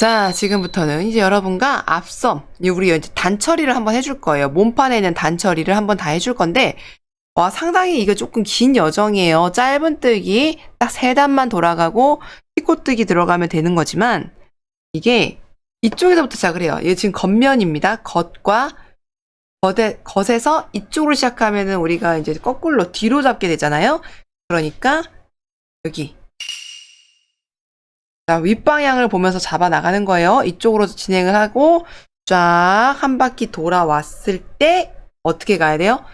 자, 지금부터는 이제 여러분과 앞섬, 이 우리 이제 단처리를 한번 해줄 거예요. 몸판에 있는 단처리를 한번 다 해줄 건데, 와, 상당히 이거 조금 긴 여정이에요. 짧은 뜨기, 딱 세 단만 돌아가고, 피코뜨기 들어가면 되는 거지만, 이게 이쪽에서부터 시작을 해요. 이게 지금 겉면입니다. 겉과 겉에, 겉에서 이쪽으로 시작하면은 우리가 이제 거꾸로 뒤로 잡게 되잖아요. 그러니까, 여기. 자, 윗방향을 보면서 잡아 나가는 거예요. 이쪽으로 진행을 하고 쫙 한 바퀴 돌아왔을 때 어떻게 가야 돼요?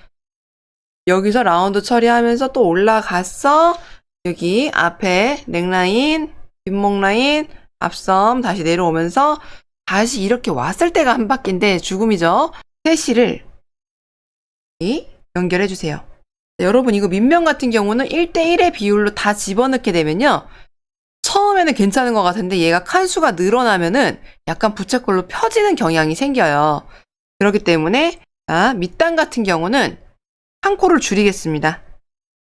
여기서 라운드 처리하면서 또 올라가서 여기 앞에 넥라인, 뒷목 라인, 앞섬 다시 내려오면서 다시 이렇게 왔을 때가 한 바퀴인데 죽음이죠. 세시를 연결해 주세요. 여러분 이거 민면 같은 경우는 1대1의 비율로 다 집어넣게 되면요. 처음에는 괜찮은 것 같은데 얘가 칸수가 늘어나면은 약간 부채꼴로 펴지는 경향이 생겨요. 그렇기 때문에 자, 밑단 같은 경우는 한 코를 줄이겠습니다.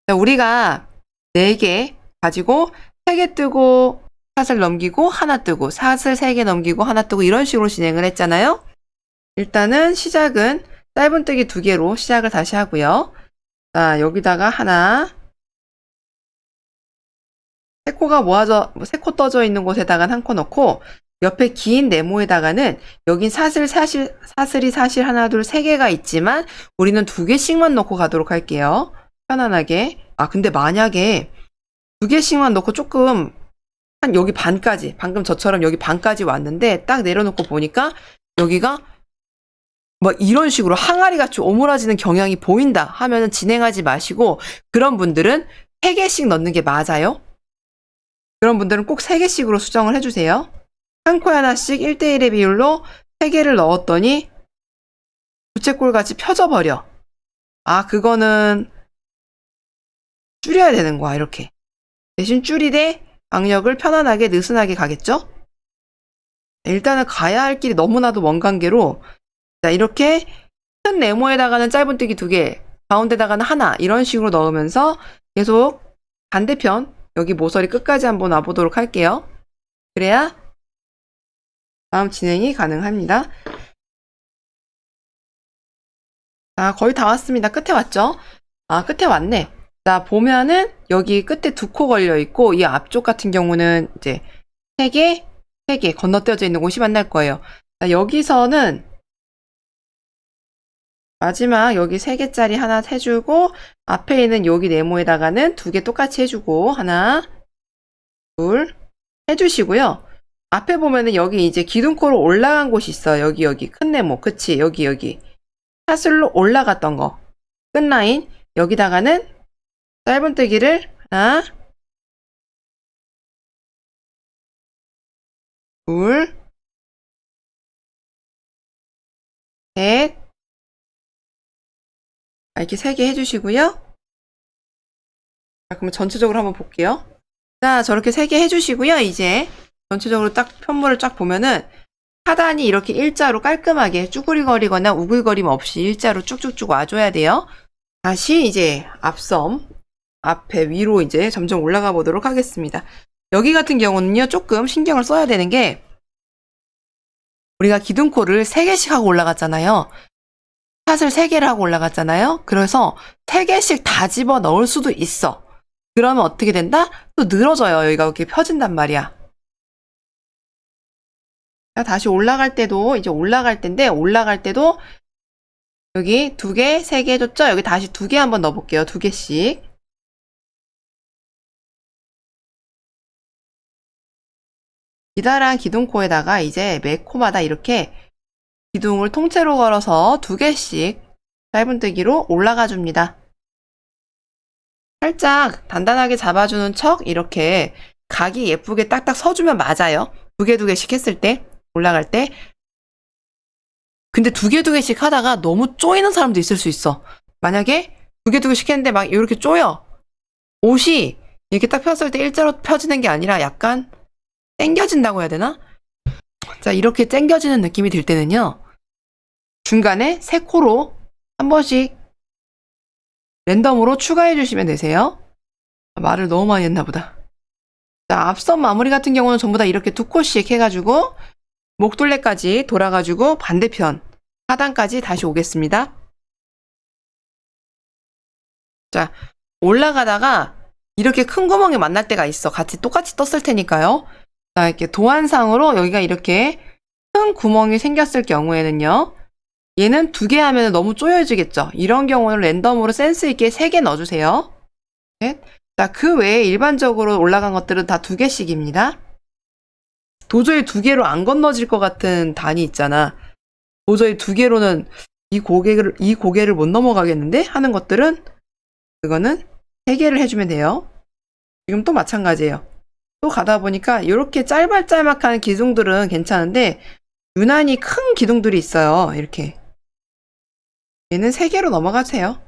자, 우리가 4개 가지고 3개 뜨고 샷을 넘기고 하나 뜨고 샷을 3개 넘기고 하나 뜨고 이런 식으로 진행을 했잖아요. 일단은 시작은 짧은 뜨기 2개로 시작을 다시 하고요. 자, 여기다가 하나 세 코가 모아져, 세 코 떠져 있는 곳에다가 한 코 넣고, 옆에 긴 네모에다가는, 여긴 사슬, 사실, 사슬이 사실 하나, 둘, 세 개가 있지만, 우리는 두 개씩만 넣고 가도록 할게요. 편안하게. 아, 근데 만약에 두 개씩만 넣고 조금, 한 여기 반까지, 방금 저처럼 여기 반까지 왔는데, 딱 내려놓고 보니까, 여기가, 뭐 이런 식으로 항아리 같이 오므라지는 경향이 보인다 하면은 진행하지 마시고, 그런 분들은 세 개씩 넣는 게 맞아요. 그런 분들은 꼭 3개씩으로 수정을 해주세요. 한 코에 하나씩 1대1의 비율로 3개를 넣었더니 부채꼴같이 펴져버려. 아, 그거는 줄여야 되는 거야, 이렇게. 대신 줄이되 강력을 편안하게 느슨하게 가겠죠? 일단은 가야 할 길이 너무나도 먼 관계로 자, 이렇게 큰 네모에다가는 짧은 뜨기 두 개, 가운데다가는 하나 이런 식으로 넣으면서 계속 반대편 여기 모서리 끝까지 한번 와보도록 할게요. 그래야 다음 진행이 가능합니다. 자, 거의 다 왔습니다. 끝에 왔죠? 아, 끝에 왔네. 자, 보면은 여기 끝에 두 코 걸려 있고 이 앞쪽 같은 경우는 이제 세 개, 세 개 건너뛰어져 있는 곳이 만날 거예요. 자, 여기서는 마지막 여기 세 개짜리 하나 해주고 앞에 있는 여기 네모에다가는 두 개 똑같이 해주고 하나 둘 해주시고요. 앞에 보면은 여기 이제 기둥코로 올라간 곳이 있어요. 여기 여기. 큰 네모. 그치? 여기 여기. 사슬로 올라갔던 거. 끝라인. 여기다가는 짧은 뜨기를 하나 둘셋 아, 이렇게 세 개 해주시고요. 자, 그러면 전체적으로 한번 볼게요. 자, 저렇게 세 개 해주시고요. 이제 전체적으로 딱 편물을 쫙 보면은 하단이 이렇게 일자로 깔끔하게 쭈그리거리거나 우글거림 없이 일자로 쭉쭉쭉 와줘야 돼요. 다시 이제 앞섬 앞에 위로 이제 점점 올라가 보도록 하겠습니다. 여기 같은 경우는요, 조금 신경을 써야 되는 게 우리가 기둥코를 3개씩 하고 올라갔잖아요. 샷을 3개를 하고 올라갔잖아요. 그래서 3개씩 다 집어 넣을 수도 있어. 그러면 어떻게 된다? 또 늘어져요. 여기가 이렇게 펴진단 말이야. 자, 다시 올라갈 때도 이제 올라갈 때인데 올라갈 때도 여기 두 개, 세개 해줬죠? 여기 다시 두 개 한번 넣어볼게요. 두 개씩. 기다란 기둥코에다가 이제 매 코마다 이렇게 기둥을 통째로 걸어서 두 개씩 짧은뜨기로 올라가 줍니다. 살짝 단단하게 잡아주는 척 이렇게 각이 예쁘게 딱딱 서주면 맞아요. 두 개 두 개씩 했을 때 올라갈 때 근데 두 개 두 개씩 하다가 너무 쪼이는 사람도 있을 수 있어. 만약에 두 개 두 개씩 했는데 막 이렇게 쪼여. 옷이 이렇게 딱 폈을 때 일자로 펴지는 게 아니라 약간 땡겨진다고 해야 되나? 자, 이렇게 땡겨지는 느낌이 들 때는요. 중간에 세 코로 한 번씩 랜덤으로 추가해 주시면 되세요. 말을 너무 많이 했나 보다. 자, 앞선 마무리 같은 경우는 전부 다 이렇게 두 코씩 해가지고 목둘레까지 돌아가지고 반대편 하단까지 다시 오겠습니다. 자, 올라가다가 이렇게 큰 구멍이 만날 때가 있어. 같이 똑같이 떴을 테니까요. 자, 이렇게 도안상으로 여기가 이렇게 큰 구멍이 생겼을 경우에는요. 얘는 두 개 하면 너무 쪼여지겠죠. 이런 경우는 랜덤으로 센스 있게 세 개 넣어주세요. 네. 자, 그 외에 일반적으로 올라간 것들은 다 두 개씩입니다. 도저히 두 개로 안 건너질 것 같은 단이 있잖아. 도저히 두 개로는 이 고개를, 이 고개를 못 넘어가겠는데? 하는 것들은, 그거는 세 개를 해주면 돼요. 지금 또 마찬가지예요. 또 가다 보니까 이렇게 짤막짤막한 기둥들은 괜찮은데, 유난히 큰 기둥들이 있어요. 이렇게. 얘는 세 개로 넘어가세요.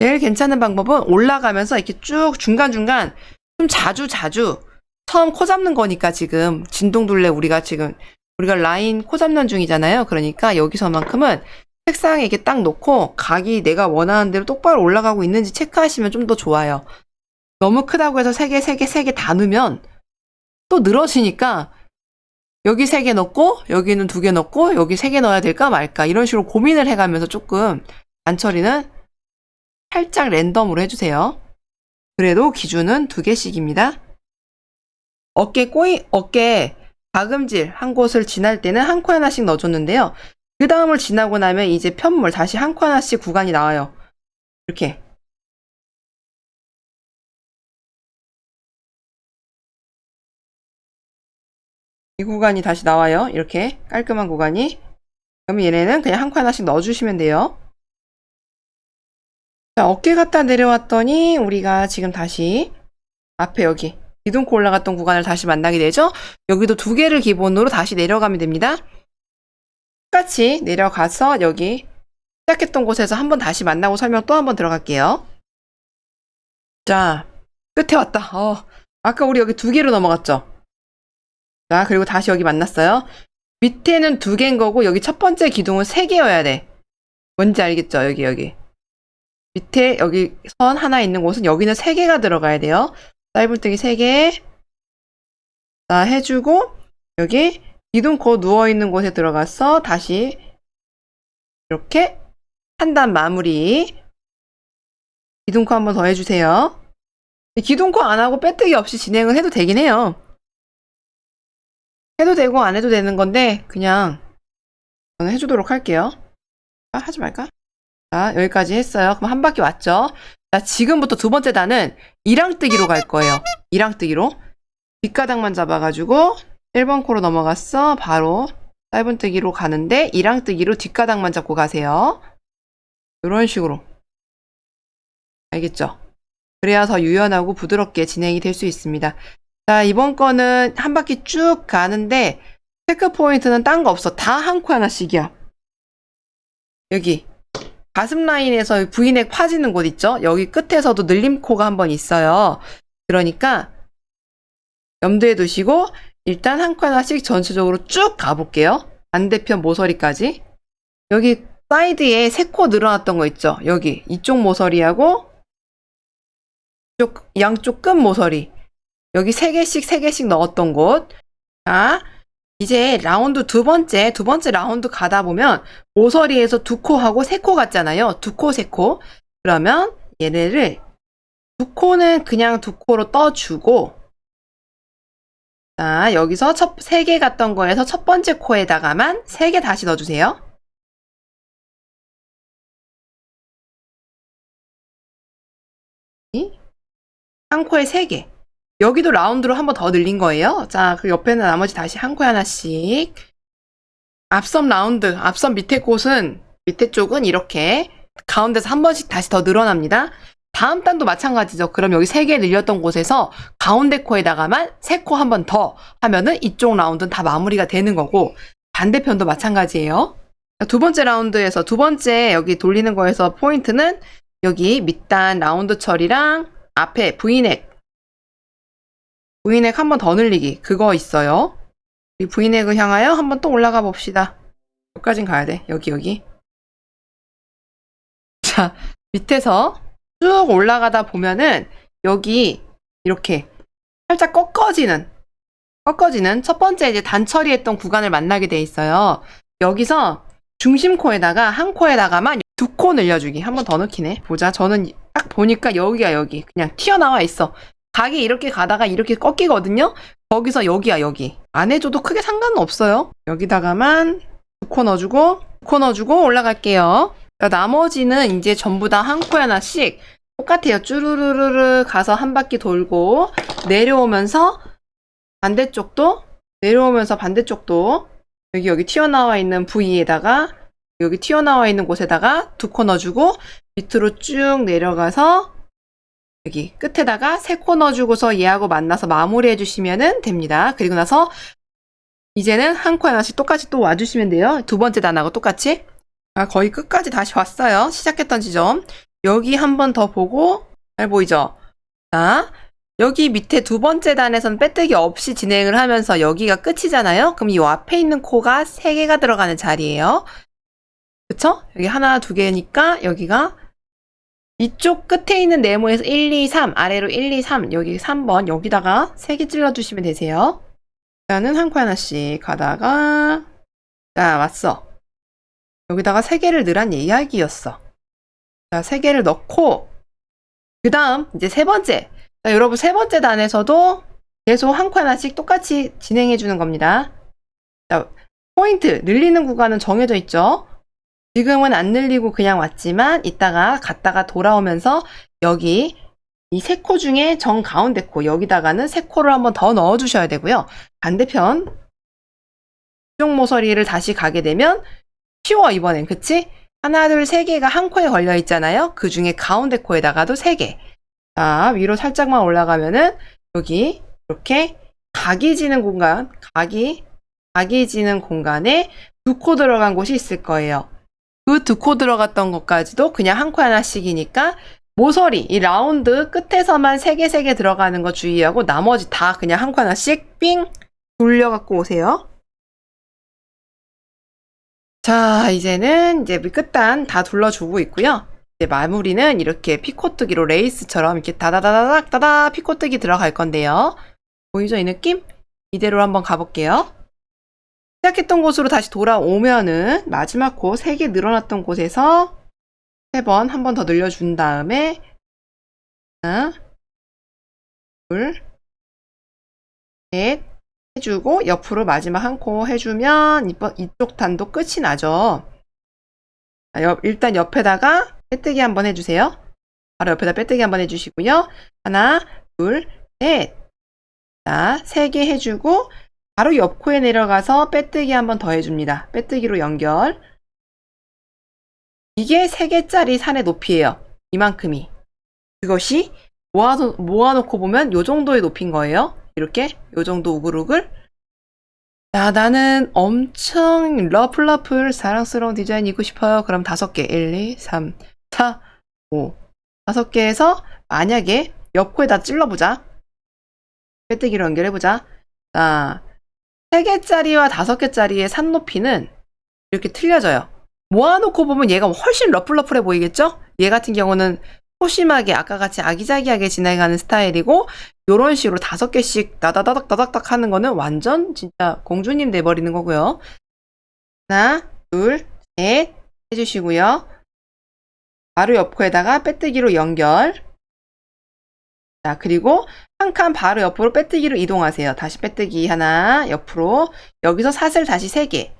제일 괜찮은 방법은 올라가면서 이렇게 쭉 중간중간 좀 자주 자주 처음 코 잡는 거니까 지금 진동둘레 우리가 지금 우리가 라인 코 잡는 중이잖아요. 그러니까 여기서만큼은 책상에 이렇게 딱 놓고 각이 내가 원하는 대로 똑바로 올라가고 있는지 체크하시면 좀 더 좋아요. 너무 크다고 해서 세 개, 세 개, 세개다 넣으면 또 늘어지니까 여기 세 개 넣고 여기는 두 개 넣고 여기 세 개 넣어야 될까 말까 이런 식으로 고민을 해가면서 조금 안처리는 살짝 랜덤으로 해주세요. 그래도 기준은 두 개씩입니다. 어깨 꼬이, 어깨 가금질 한 곳을 지날 때는 한 코 하나씩 넣어줬는데요. 그 다음을 지나고 나면 이제 편물 다시 한 코 하나씩 구간이 나와요. 이렇게. 이 구간이 다시 나와요. 이렇게 깔끔한 구간이. 그럼 얘네는 그냥 한 코 하나씩 넣어주시면 돼요. 자, 어깨 갖다 내려왔더니 우리가 지금 다시 앞에 여기 기둥코 올라갔던 구간을 다시 만나게 되죠. 여기도 두 개를 기본으로 다시 내려가면 됩니다. 똑같이 내려가서 여기 시작했던 곳에서 한번 다시 만나고 설명 또 한 번 들어갈게요. 자, 끝에 왔다. 어, 아까 우리 여기 두 개로 넘어갔죠. 자, 그리고 다시 여기 만났어요. 밑에는 두 개인 거고 여기 첫 번째 기둥은 세 개여야 돼. 뭔지 알겠죠? 여기 여기. 밑에 여기 선 하나 있는 곳은 여기는 세 개가 들어가야 돼요. 짧은뜨기 세 개. 자, 해주고 여기 기둥 코 누워 있는 곳에 들어가서 다시 이렇게 한 단 마무리. 기둥코 한 번 더 해주세요. 기둥코 안 하고 빼뜨기 없이 진행을 해도 되긴 해요. 해도 되고 안 해도 되는 건데 그냥 해주도록 할게요. 아, 하지 말까? 자, 여기까지 했어요. 그럼 한 바퀴 왔죠? 자, 지금부터 두 번째 단은 이랑뜨기로 갈 거예요. 이랑뜨기로. 뒷가닥만 잡아가지고 1번 코로 넘어갔어. 바로 짧은뜨기로 가는데 이랑뜨기로 뒷가닥만 잡고 가세요. 이런 식으로. 알겠죠? 그래야 더 유연하고 부드럽게 진행이 될 수 있습니다. 자, 이번 거는 한 바퀴 쭉 가는데 체크 포인트는 딴 거 없어. 다 한 코 하나씩이야. 여기 가슴 라인에서 V넥 파지는 곳 있죠? 여기 끝에서도 늘림코가 한 번 있어요. 그러니까 염두에 두시고 일단 한 코 하나씩 전체적으로 쭉 가볼게요. 반대편 모서리까지. 여기 사이드에 세 코 늘어났던 거 있죠? 여기 이쪽 모서리하고 이쪽 양쪽 끝 모서리. 여기 세 개씩 세 개씩 넣었던 곳. 자, 이제 라운드 두 번째, 두 번째 라운드 가다 보면 모서리에서 두 코 하고 세 코 같잖아요. 두 코, 세 코. 그러면 얘네를 두 코는 그냥 두 코로 떠주고 자, 여기서 첫, 세 개 갔던 거에서 첫 번째 코에다가만 세 개 다시 넣어주세요. 한 코에 세 개. 여기도 라운드로 한 번 더 늘린 거예요. 자, 그 옆에는 나머지 다시 한 코에 하나씩. 앞선 라운드, 앞선 밑에 곳은, 밑에 쪽은 이렇게 가운데서 한 번씩 다시 더 늘어납니다. 다음 단도 마찬가지죠. 그럼 여기 세개 늘렸던 곳에서 가운데 코에다가만 세코한 번 더 하면은 이쪽 라운드는 다 마무리가 되는 거고 반대편도 마찬가지예요. 두 번째 라운드에서 두 번째 여기 돌리는 거에서 포인트는 여기 밑단 라운드 처리랑 앞에 V넥 V넥 한 번 더 늘리기 그거 있어요. 이 V넥을 향하여 한 번 또 올라가 봅시다. 여기까진 가야 돼. 여기 여기. 자 밑에서 쭉 올라가다 보면은 여기 이렇게 살짝 꺾어지는 꺾어지는 첫 번째 이제 단처리했던 구간을 만나게 돼 있어요. 여기서 중심 코에다가 한 코에다가만 두 코 늘려주기. 한 번 더 넣기네. 보자. 저는 딱 보니까 여기야 여기. 그냥 튀어나와 있어. 각이 이렇게 가다가 이렇게 꺾이거든요. 거기서 여기야 여기. 안 해줘도 크게 상관은 없어요. 여기다가만 두 코 넣어주고 두 코 넣어주고 올라갈게요. 자, 나머지는 이제 전부 다 한 코에 하나씩 똑같아요. 쭈루루루루 가서 한 바퀴 돌고 내려오면서 반대쪽도 내려오면서 반대쪽도 여기 여기 튀어나와 있는 부위에다가 여기 튀어나와 있는 곳에다가 두 코 넣어주고 밑으로 쭉 내려가서 여기 끝에다가 세 코 넣어주고서 얘하고 만나서 마무리해 주시면 됩니다. 그리고 나서 이제는 한 코 하나씩 똑같이 또 와주시면 돼요. 두 번째 단하고 똑같이. 아, 거의 끝까지 다시 왔어요. 시작했던 지점. 여기 한 번 더 보고, 잘 보이죠? 자, 여기 밑에 두 번째 단에선 빼뜨기 없이 진행을 하면서 여기가 끝이잖아요? 그럼 이 앞에 있는 코가 세 개가 들어가는 자리예요. 그쵸? 여기 하나, 두 개니까 여기가 이쪽 끝에 있는 네모에서 1, 2, 3, 아래로 1, 2, 3, 여기 3번, 여기다가 세개 찔러주시면 되세요. 일단은 한 코 하나씩 가다가, 자, 왔어. 여기다가 세 개를 넣으란 이야기였어. 자, 세 개를 넣고, 그 다음, 이제 세 번째. 자, 여러분, 세 번째 단에서도 계속 한 코 하나씩 똑같이 진행해 주는 겁니다. 자, 포인트, 늘리는 구간은 정해져 있죠? 지금은 안 늘리고 그냥 왔지만, 이따가 갔다가 돌아오면서, 여기, 이 세 코 중에 정 가운데 코, 여기다가는 세 코를 한번 더 넣어 주셔야 되고요. 반대편, 이쪽 모서리를 다시 가게 되면, 쉬워, 이번엔. 그치? 하나, 둘, 세 개가 한 코에 걸려 있잖아요? 그 중에 가운데 코에다가도 세 개. 자, 위로 살짝만 올라가면은, 여기, 이렇게, 각이 지는 공간, 각이, 각이 지는 공간에 두 코 들어간 곳이 있을 거예요. 그 두 코 들어갔던 것까지도 그냥 한 코 하나씩이니까, 모서리, 이 라운드 끝에서만 세 개, 세 개 들어가는 거 주의하고, 나머지 다 그냥 한 코 하나씩 삥! 돌려갖고 오세요. 자, 이제는 이제 끝단 다 둘러주고 있고요. 이제 마무리는 이렇게 피코뜨기로 레이스처럼 이렇게 다다다다닥 다다 피코뜨기 들어갈 건데요. 보이죠? 이 느낌? 이대로 한번 가볼게요. 시작했던 곳으로 다시 돌아오면은 마지막 곳, 세개 늘어났던 곳에서 세 번, 한 번 더 늘려준 다음에 하나, 둘, 셋, 해주고 옆으로 마지막 한 코 해주면 이쪽 단도 끝이 나죠. 자, 옆- 일단 옆에다가 빼뜨기 한번 해주세요. 바로 옆에다 빼뜨기 한번 해주시고요. 하나, 둘, 셋. 자, 세 개 해주고 바로 옆 코에 내려가서 빼뜨기 한번 더 해줍니다. 빼뜨기로 연결. 이게 세 개짜리 산의 높이예요. 이만큼이. 그것이 모아서, 모아놓고 보면 요 정도의 높이인 거예요. 이렇게 요 정도 우글우글. 자, 나는 엄청 러플러플 사랑스러운 디자인 입고 싶어요. 그럼 다섯 개. 1, 2, 3, 4, 5. 다섯 개에서 만약에 옆코에다 찔러보자. 빼뜨기로 연결해보자. 자, 세 개짜리와 다섯 개짜리의 산 높이는 이렇게 틀려져요. 모아놓고 보면 얘가 훨씬 러플러플해 보이겠죠? 얘 같은 경우는 소심하게 아까 같이 아기자기하게 진행하는 스타일이고 요런 식으로 다섯 개씩 다다다닥 다닥닥 하는 거는 완전 진짜 공주님 돼버리는 거고요. 하나, 둘, 셋 해주시고요. 바로 옆코에다가 빼뜨기로 연결. 자, 그리고 한 칸 바로 옆으로 빼뜨기로 이동하세요. 다시 빼뜨기 하나, 옆으로. 여기서 사슬 다시 세 개.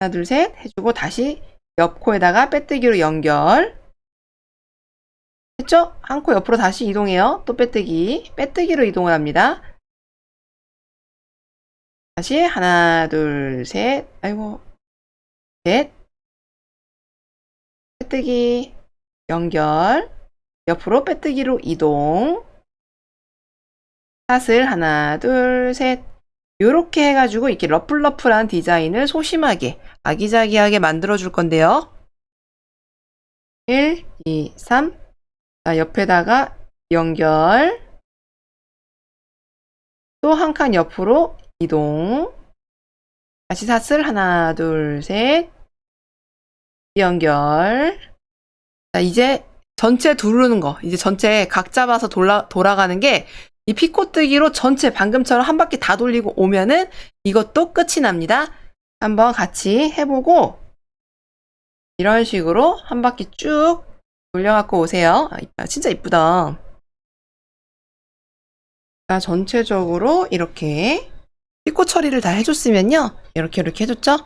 하나, 둘, 셋 해주고 다시 옆 코에다가 빼뜨기로 연결. 했죠? 한 코 옆으로 다시 이동해요. 또 빼뜨기. 빼뜨기로 이동을 합니다. 다시 하나, 둘, 셋. 아이고. 셋. 빼뜨기. 연결. 옆으로 빼뜨기로 이동. 사슬 하나, 둘, 셋. 요렇게 해가지고 이렇게 러플러플한 디자인을 소심하게 아기자기하게 만들어 줄 건데요. 1, 2, 3. 자, 옆에다가 연결. 또 한 칸 옆으로 이동. 다시 사슬 하나, 둘, 셋. 연결. 자, 이제 전체 두르는 거. 이제 전체 각 잡아서 돌아, 돌아가는 게 이 피코뜨기로 전체 방금처럼 한 바퀴 다 돌리고 오면은 이것도 끝이 납니다. 한번 같이 해보고 이런 식으로 한 바퀴 쭉 돌려갖고 오세요. 아. 진짜 이쁘다. 자, 전체적으로 이렇게 피코 처리를 다 해줬으면요. 이렇게 이렇게 해줬죠?